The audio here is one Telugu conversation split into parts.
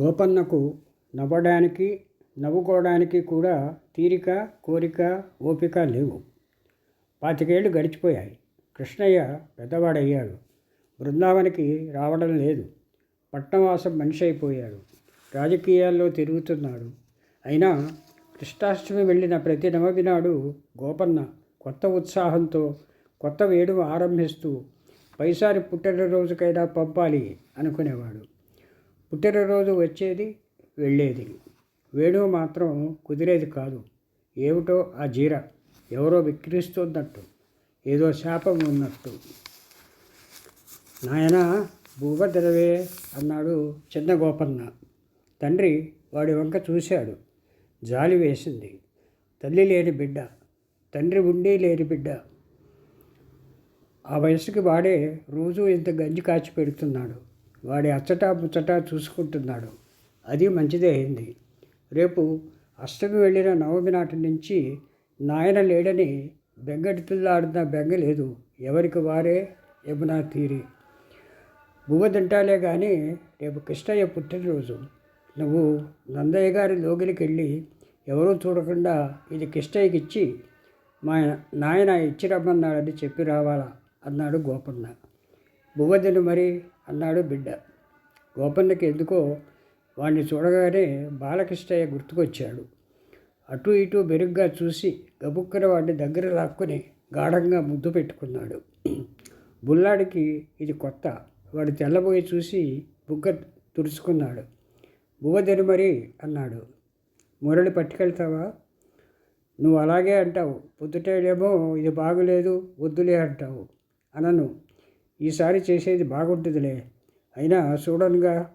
గోపన్నకు నవ్వడానికి నవ్వుకోవడానికి కూడా తీరిక కోరిక ఓపిక లేవు. పాతికేళ్ళు గడిచిపోయాయి. కృష్ణయ్య పెద్దవాడయ్యాడు. బృందావనికి రావడం లేదు. పట్నవాసం మనిషి అయిపోయాడు. రాజకీయాల్లో తిరుగుతున్నాడు. అయినా కృష్ణాష్టమి వెళ్ళిన ప్రతి నవమి నాడు గోపన్న కొత్త ఉత్సాహంతో కొత్త వేడుక ఆరంభిస్తూ పైసారి పుట్టినరోజుకైనా పంపాలి అనుకునేవాడు. పుట్టినరోజు వచ్చేది వెళ్ళేది. వేణువు మాత్రం కుదిరేది కాదు. ఏమిటో ఆ జీర ఎవరో విక్రిస్తున్నట్టు ఏదో శాపం ఉన్నట్టు. నాయన భూభద్రవే అన్నాడు చిన్న గోపన్న తండ్రి వాడి వంక చూశాడు. జాలి వేసింది. తల్లి లేని బిడ్డ తండ్రి ఉండి లేని బిడ్డ. ఆ వయసుకి వాడే రోజు ఇంత గంజి కాచి పెడుతున్నాడు. వాడి అచ్చటా ముచ్చటా చూసుకుంటున్నాడు. అది మంచిదే అయింది. రేపు అష్టమి వెళ్ళిన నవమి నాటి నుంచి నాయన లేడని బెంగటిల్లాడిన బెంగ లేదు. ఎవరికి వారే? యమునా తీరి. బువ్వ తింటాలే కానీ రేపు కృష్ణయ్య పుట్టినరోజు. నువ్వు నందయ్య గారి లోగిలికి వెళ్ళి ఎవరూ చూడకుండా ఇది కృష్ణయ్యకి ఇచ్చి మా నాయన ఇచ్చి రమ్మన్నాడని చెప్పి రావాలా? అన్నాడు గోపన్న. బువ్వదిను మరి. అన్నాడు బిడ్డ. గోపన్నకి ఎందుకో వాణ్ణి చూడగానే బాలకృష్ణయ్య గుర్తుకొచ్చాడు. అటు ఇటు బెరుగ్గా చూసి గబుక్కన వాడిని దగ్గర లాక్కుని గాఢంగా ముద్దు పెట్టుకున్నాడు. బుల్లాడికి ఇది కొత్త. వాడు తెల్లబోయి చూసి బుగ్గ తుడుచుకున్నాడు. బువ్వదిను మరి అన్నాడు. మురళి పట్టుకెళ్తావా? నువ్వు అలాగే అంటావు. పొద్దుటేడేమో ఇది బాగులేదు వద్దులే అంటావు. అనను. ఈసారి చేసేది బాగుంటుందిలే. అయినా చూడనుగా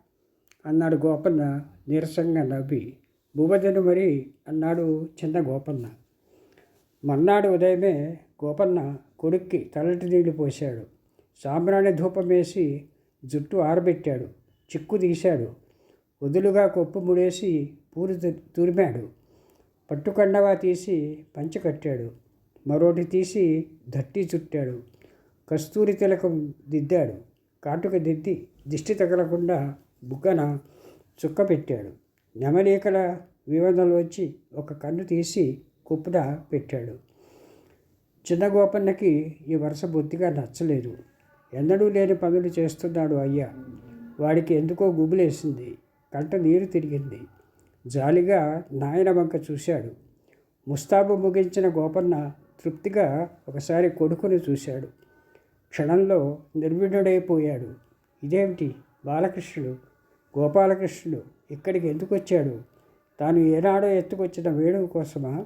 అన్నాడు గోపన్న నీరసంగా నవ్వి. భూపతిని మరి అన్నాడు చిన్న గోపన్న. మర్నాడు ఉదయమే గోపన్న కొడుక్కి తలటి నీళ్ళు పోశాడు. సాంబ్రాణి ధూపం వేసి జుట్టు ఆరబెట్టాడు. చిక్కు తీశాడు. వదులుగా కొప్పు ముడేసి పూరి తురిమాడు. పట్టుకండవా తీసి పంచ కట్టాడు. మరోటి తీసి దట్టి చుట్టాడు. కస్తూరి తిలకం దిద్దాడు. కాటుక దిద్ది దిష్టి తగలకుండా బుగ్గన చుక్క పెట్టాడు. నెమలీకల వచ్చి ఒక కన్ను తీసి కుప్పున పెట్టాడు. చిన్న గోపన్నకి ఈ వరుస బొత్తిగా నచ్చలేదు. ఎన్నడూ లేని పనులు చేస్తున్నాడు అయ్యా. వాడికి ఎందుకో గుబులేసింది. కంట నీరు తిరిగింది. జాలిగా నాయన వంక చూశాడు. ముస్తాబు ముగించిన గోపన్న తృప్తిగా ఒకసారి కొడుకుని చూశాడు. క్షణంలో నిర్విణుడైపోయాడు ఇదేమిటి? బాలకృష్ణుడు? గోపాలకృష్ణుడు ఇక్కడికి ఎందుకు వచ్చాడు? తాను ఏనాడో ఎత్తుకొచ్చిన వేణువు కోసమా?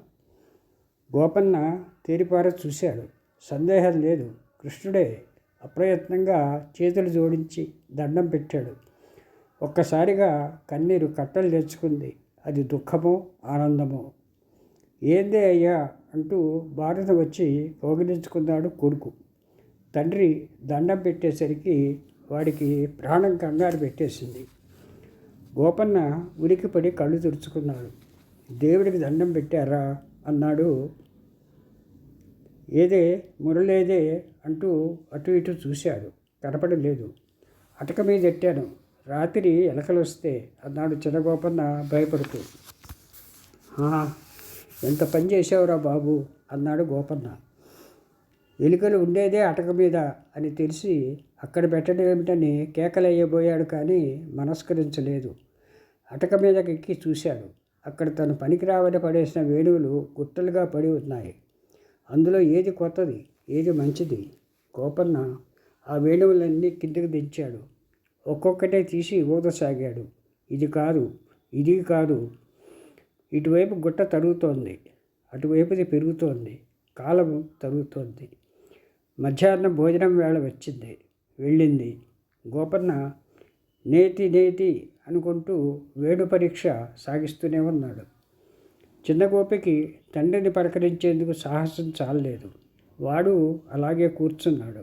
గోపన్న తేరిపార చూశాడు. సందేహం లేదు. కృష్ణుడే అప్రయత్నంగా చేతులు జోడించి దండం పెట్టాడు. ఒక్కసారిగా కన్నీరు కట్టలు తెచ్చుకుంది అది దుఃఖమో ఆనందమో? ఏందే అయ్యా? అంటూ భారత వచ్చి పోగిలించుకున్నాడు కొడుకు. తండ్రి దండం పెట్టేసరికి వాడికి ప్రాణం కంగారు పెట్టేసింది. గోపన్న ఉలికిపడి కళ్ళు తుడుచుకున్నాడు. దేవుడికి దండం పెట్టారా? అన్నాడు. ఏదే మురలేదే అంటూ అటు ఇటు చూశాడు. కనపడలేదు. అటక మీద ఎట్టాను. రాత్రి ఎలకలు వస్తే అన్నాడు చిన్నగోపన్న భయపడుతూ. ఎంత పని చేసావురా బాబు అన్నాడు గోపన్న. ఎలుకలు ఉండేదే అటక మీద అని తెలిసి అక్కడ పెట్టడం ఏమిటని కేకలయ్యబోయాడు కానీ మనస్కరించలేదు. అటక మీదకి ఎక్కి చూశాడు. అక్కడ తను పనికిరావని పడేసిన వేణువులు గుట్టలుగా పడి ఉన్నాయి. అందులో ఏది కొత్తది ఏది మంచిది? గోపన్న ఆ వేణువులన్నీ కిందకు దించాడు. ఒక్కొక్కటే తీసి ఊదసాగాడు. ఇది కాదు ఇది కాదు. ఇటువైపు గుట్ట తరుగుతోంది అటువైపుది పెరుగుతోంది కాలం తరుగుతోంది. మధ్యాహ్నం భోజనం వేళ వచ్చింది. వెళ్ళింది. గోపన్న నేతి నేతి అనుకుంటూ వేణు పరీక్ష సాగిస్తూనే ఉన్నాడు. చిన్న గోపికి తండ్రిని పలకరించేందుకు సాహసం చాలలేదు. వాడు అలాగే కూర్చున్నాడు.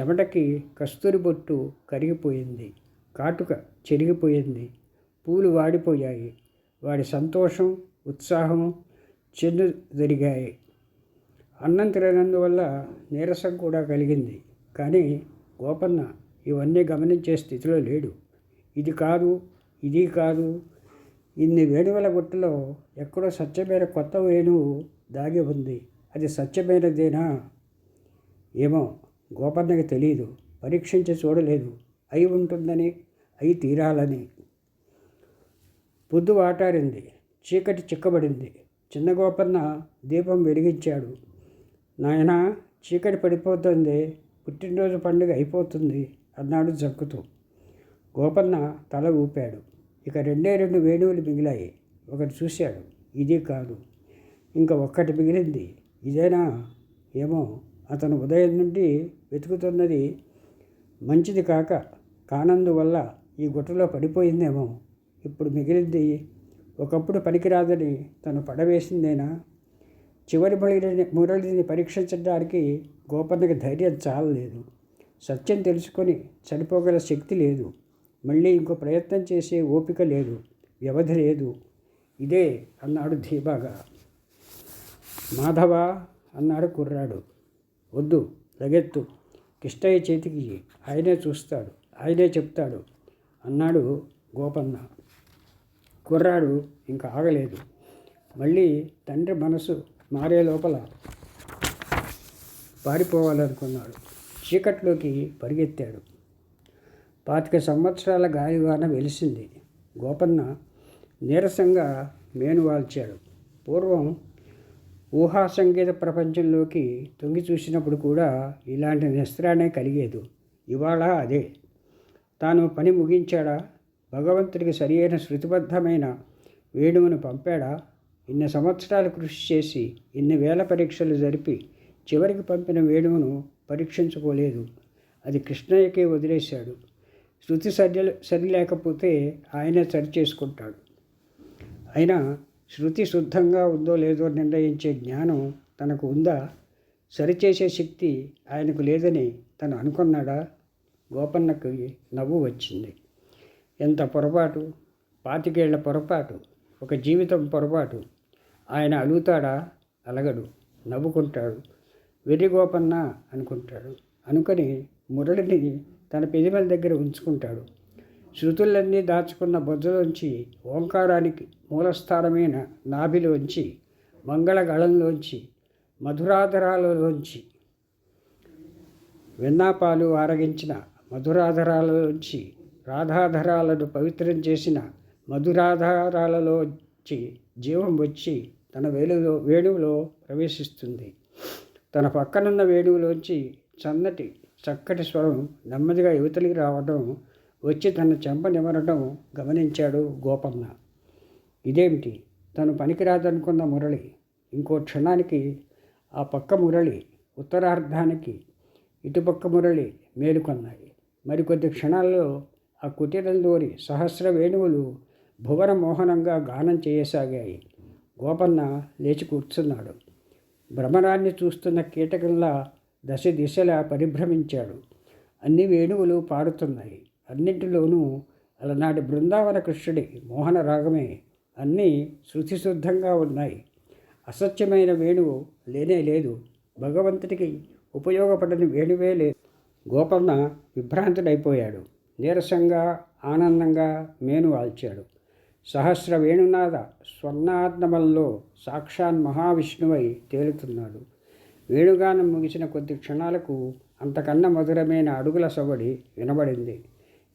చెమటకి కస్తూరి బొట్టు కరిగిపోయింది. కాటుక చెరిగిపోయింది. పూలు వాడిపోయాయి. వాడి సంతోషం ఉత్సాహం చెందు జరిగాయి. అన్నం తిననందువల్ల నీరసం కూడా కలిగింది. కానీ గోపన్న ఇవన్నీ గమనించే స్థితిలో లేడు. ఇది కాదు ఇది కాదు. ఇన్ని వేణువుల గుట్టలో ఎక్కడో సత్యమైన కొత్త వేణువు దాగి ఉంది. అది సత్యమైనదేనా? ఏమో గోపన్నకి తెలియదు పరీక్షించి చూడలేదు. అయి ఉంటుందని అయి తీరాలని. పొద్దు వాటారింది చీకటి చిక్కబడింది. చిన్న గోపన్న దీపం వెలిగించాడు. నాయనా చీకటి పడిపోతుంది. పుట్టినరోజు పండుగ అయిపోతుంది అన్నాడు జక్కుతూ గోపన్న తల ఊపాడు. ఇక రెండే రెండు వేణువులు మిగిలాయి. ఒకటి చూశాడు. ఇది కాదు. ఇంకా ఒక్కటి మిగిలింది. ఇదేనా? ఏమో. అతను ఉదయం నుండి వెతుకుతున్నది మంచిది కాక కానందువల్ల ఈ గుట్టలో పడిపోయిందేమో. ఇప్పుడు మిగిలింది. ఒకప్పుడు పనికిరాదని తను పడవేసిందేనా? చివరి మురళిని మురళిని పరీక్షించడానికి గోపన్నకి ధైర్యం చాలలేదు. సత్యం తెలుసుకొని చనిపోగల శక్తి లేదు. మళ్ళీ ఇంకో ప్రయత్నం చేసే ఓపిక లేదు. వ్యవధి లేదు. ఇదే అన్నాడు ధీబాగా మాధవ అన్నాడు కుర్రాడు. వద్దు లగెత్తు. కిష్టయ్య చేతికి ఆయనే చూస్తాడు. ఆయనే చెప్తాడు అన్నాడు గోపన్న. కుర్రాడు ఇంకా ఆగలేదు. మళ్ళీ తండ్రి మనసు మారే లోపల పారిపోవాలనుకున్నాడు. చీకట్లోకి పరిగెత్తాడు. పాతిక సంవత్సరాల గాలివాన వెలిసింది. గోపన్న నీరసంగా మేనువాల్చాడు. పూర్వం ఊహా సంగీత ప్రపంచంలోకి తొంగి చూసినప్పుడు కూడా ఇలాంటి నిస్త్రానే కలిగేదు. ఇవాళ అదే. తాను పని ముగించాడా? భగవంతుడికి సరియైన శృతిబద్ధమైన వేణువును పంపాడా? ఇన్ని సంవత్సరాలు కృషి చేసి ఇన్ని వేల పరీక్షలు జరిపి చివరికి పంపిన వేణువును పరీక్షించుకోలేదు. అది కృష్ణయ్యకే వదిలేశాడు. శృతి సరి సరిలేకపోతే ఆయనే సరి చేసుకుంటాడు అయినా శృతి శుద్ధంగా ఉందో లేదో నిర్ణయించే జ్ఞానం తనకు ఉందా? సరిచేసే శక్తి ఆయనకు లేదని తను అనుకున్నాడా? గోపన్నకి నవ్వు వచ్చింది. ఎంత పొరపాటు? పాతికేళ్ళ పొరపాటు. ఒక జీవితం పొరపాటు. ఆయన అలుగుతాడా? అలగడు. నవ్వుకుంటాడు. వెర్రి గోపన్న అనుకుంటాడు. అనుకొని మురళిని తన పెదిమల దగ్గర ఉంచుకుంటాడు. శృతులన్నీ దాచుకున్న బొజ్జలోంచి ఓంకారానికి మూలస్థానమైన నాభిలోంచి మంగళగళంలోంచి మధురాధరాలలోంచి వెన్నాపాలు ఆరగించిన మధురాధరాలలోంచి రాధాధరాలను పవిత్రం చేసిన మధురాధారాలలోంచి జీవం వచ్చి తన వేణువులో వేణువులో ప్రవేశిస్తుంది. తన పక్కనున్న వేణువులోంచి చన్నటి చక్కటి స్వరం నెమ్మదిగా యువతలికి రావడం వచ్చి తన చెంప నిమరడం గమనించాడు గోపన్న ఇదేమిటి? తను పనికిరాదనుకున్న మురళి. ఇంకో క్షణానికి ఆ పక్క మురళి ఉత్తరార్ధానికి ఇటుపక్క మురళి మేలుకొన్నాయి. మరికొద్ది క్షణాల్లో ఆ కుటీరంలోని సహస్ర వేణువులు భువన మోహనంగా గానం చేయసాగాయి. గోపన్న లేచి కూర్చున్నాడు. భ్రమరాన్ని చూస్తున్న కీటకంలా దశ దిశలా పరిభ్రమించాడు. అన్ని వేణువులు పాడుతున్నాయి. అన్నింటిలోనూ అలనాటి బృందావన కృష్ణుడి మోహన రాగమే అన్నీ శృతిశుద్ధంగా ఉన్నాయి. అసత్యమైన వేణువు లేనే లేదు. భగవంతుడికి ఉపయోగపడని వేణువే లేదు. గోపన్న విభ్రాంతుడైపోయాడు. నీరసంగా ఆనందంగా మేను వాల్చాడు సహస్ర వేణునాథ స్వర్ణాత్మల్లో సాక్షాన్ మహావిష్ణువై తేలుతున్నాడు. వేణుగానం ముగిసిన కొద్ది క్షణాలకు అంతకన్నా మధురమైన అడుగుల సవడి వినబడింది.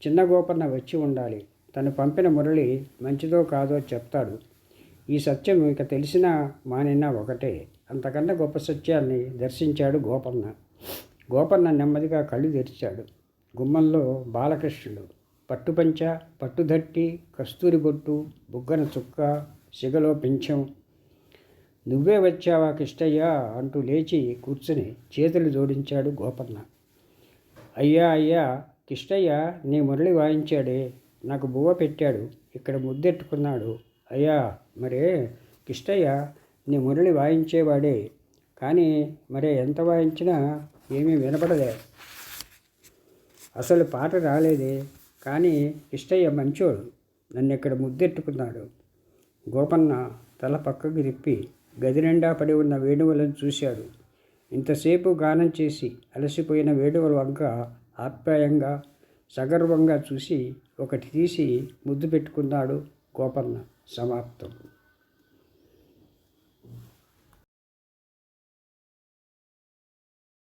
చిన్న గోపన్న వచ్చి ఉండాలి. తను పంపిన మురళి మంచిదో కాదో చెప్తాడు. ఈ సత్యం ఇక తెలిసినా మానినా ఒకటే. అంతకన్నా గొప్ప సత్యాన్ని దర్శించాడు గోపన్న. గోపన్న నెమ్మదిగా కళ్ళు తెరిచాడు. గుమ్మంలో బాలకృష్ణుడు పట్టుపంచ పట్టుదట్టి కస్తూరి బొట్టు బుగ్గన చుక్క సిగలో పింఛం. నువ్వే వచ్చావా కిష్టయ్య అంటూ లేచి కూర్చుని చేతులు జోడించాడు గోపన్న. అయ్యా అయ్యా కిష్టయ్య నీ మురళి వాయించాడే నాకు బువ్వ పెట్టాడు ఇక్కడ ముద్దెట్టుకున్నాడు. అయ్యా మరే కిష్టయ్య నీ మురళి వాయించేవాడే కానీ మరే ఎంత వాయించినా ఏమీ వినపడలే. అసలు పాట రాలేదే. కానీ కిష్టయ్య మంచోడు. నన్ను ఇక్కడ ముద్దెట్టుకున్నాడు? గోపన్న తల పక్కకు తిప్పి గది నిండా పడి ఉన్న వేణువులను చూశాడు. ఇంతసేపు గానం చేసి అలసిపోయిన వేణువుల వంక ఆప్యాయంగా సగర్వంగా చూసి ఒకటి తీసి ముద్దు పెట్టుకున్నాడు గోపన్న. సమాప్తం.